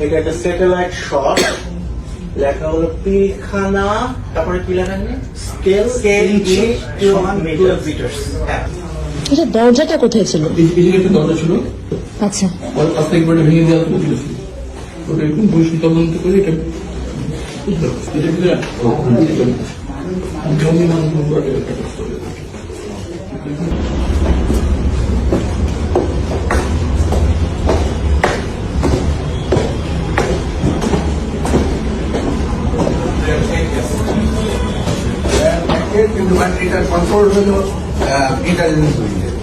এটা একটা satellite shot লেখা হলো পিখানা তারপরে কি লেখা নেই স্কেল স্কেল মিটার্স হ্যাঁ। এটা দরজাটা কোথায় ছিল? একটা দরজা ছিল আচ্ছা। পরে পাঁচ থেকে বাড়ি ভেঙে দেওয়া ওটা এরকম বৈষ্ণ তদন্ত করে এটা জমি মানুষ কিন্তু মানে এটার কন্ট্রোল হলো ইন্টেলিজেন্স উইংয়ের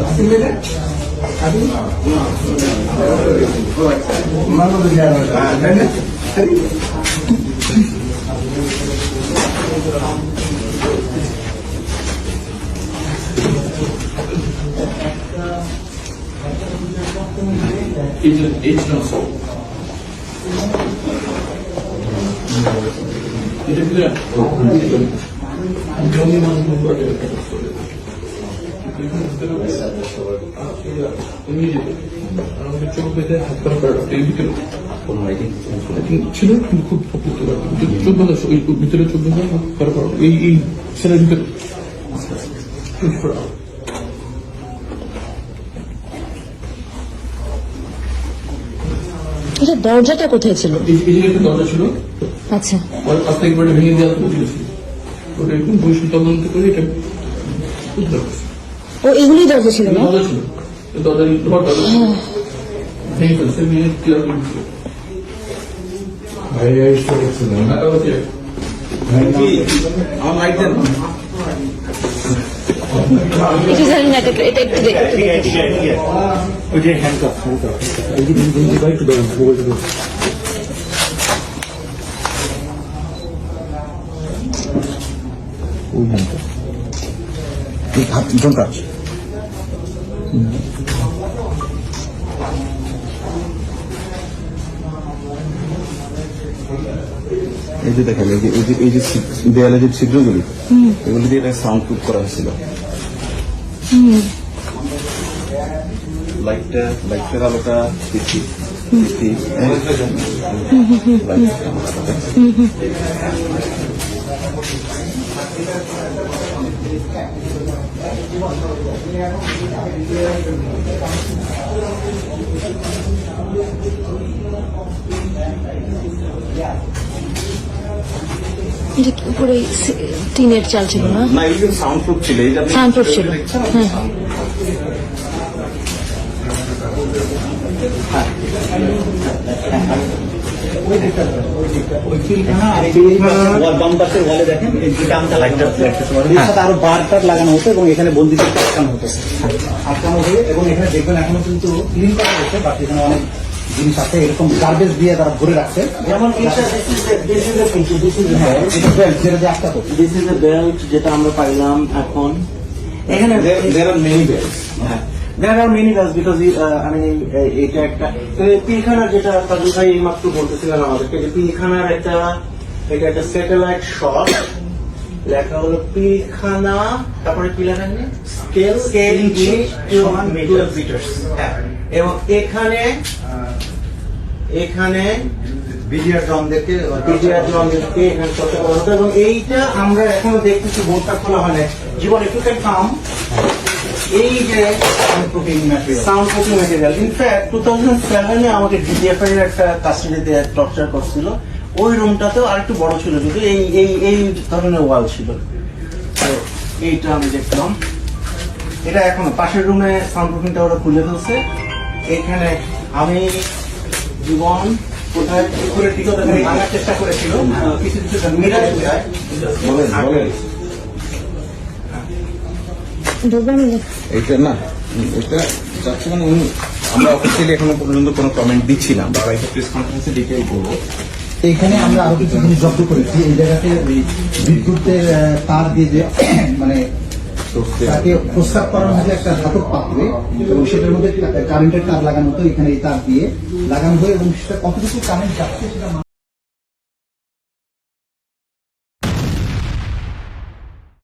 আসিল মেরে আমি মানব জানা এই যে এই ছিল? এটা জমি মানুষ নম্বরটা একটা করতে হবে। তুমি যে চোখ বেঁধে হাত করা করা এই ভিতরে ছিল খুব করতে পারতো চোখ বাঁধা ভিতরে চোখ বাঁধা হাত করা করা এই এই সেলের ভিতরে এটা দরজাটা কোথায় ছিল। দরজা ছিল আচ্ছা ভেঙে দেওয়া ওটা এরকম বৈষ্ণ তদন্ত করে এটা বুঝতে পারছি। ও এগুলোই দরজা ছিল না দরজা ছিল এই দরজার ধর দরজা। ভেঙে ফেলছে ভেঙে ক্লিয়ার করে ভাই এই স্টোরি ছিল হচ্ছে আমার লাইট দেন একটু জানি না এটা একটু দেখতে ওই যে হ্যান্ডকাফ হ্যান্ডকাফ এই যে এই যে ভাই একটু মোবাইলটা ওই হ্যান্ডকাফ হাত পিছন কাজ এই যে দেখেন এই যে এই যে এই যে দেয়ালে যে ছিদ্রগুলি এগুলি দিয়ে এটা সাউন্ড প্রুফ করা হয়েছিল। লাইটটা লাইটের আলোটা বেশি লাইট এটা কি উপরে টিনের চাল ছিল না? না এই সাউন্ড প্রুফ ছিল এই সাউন্ড প্রুফ ছিল হ্যাঁ। আরও বার টার লাগানো হতো এবং এখানে আটকানো হতো। আটকানো হয়ে এবং এখানে দেখবেন এখনও কিন্তু ক্লিন করা বাট এখানে অনেক জিনিস আছে এরকম গার্বেজ দিয়ে তারা ভরে রাখছে। যেমন হ্যাঁ যেটা আটকাতো। দিস ইজ এ বেল্ট যেটা আমরা পাইলাম এখন। এখানে. হ্যাঁ। Uh, I mean এই- এটা একটা পিলখানার যেটা কাজু ভাই এইমাত্র বলতেছিলেন আমাদেরকে যে পিলখানার একটা এটা একটা স্যাটেলাইট শট লেখা হলো পিলখানা তারপরে কি লেখা নেই স্কেল স্কেল মিটার্স হ্যাঁ এবং এখানে এখানে বিডিআর জনদেরকে বিজয়া জনদেরকে এখানে চর্চা করা হতো এবং এইটা আমরা এখনও দেখতেছি বোর্ডটা খোলা হয় নাই। জীবন একটু কাম এই যে sound proofing material in fact two thousand সেভেনে আমাকে ডিজিএফ এর একটা কাস্টডিতে টর্চার করছিল। ওই রুমটাতেও আরেকটু বড় ছিল কিন্তু এই এই এই ধরনের ওয়াল ছিল। তো এইটা আমি দেখলাম। এটা এখন পাশের রুমে সাউন্ড প্রুফিংটা ওরা খুলে ফেলছে। এখানে আমি জীবন কোথায় করে টিকতে চেষ্টা করেছিল। কিছু কিছু মিরাজ বলেন বলেন। মানে এখনও আমরা আরও কিছু জিনিস জব্দ করেছি, এই জায়গাতে বিদ্যুতের তার দিয়ে যে মানে তাকে প্রস্তাব করানো হয়েছে একটা ধাতব পাত্রে এবং সেটার মধ্যে কারেন্টের তার লাগানো হতো এখানে এই তার দিয়ে লাগানো হয়ে এবং সেটা কতটুকু কারেন্ট যাচ্ছে সেটা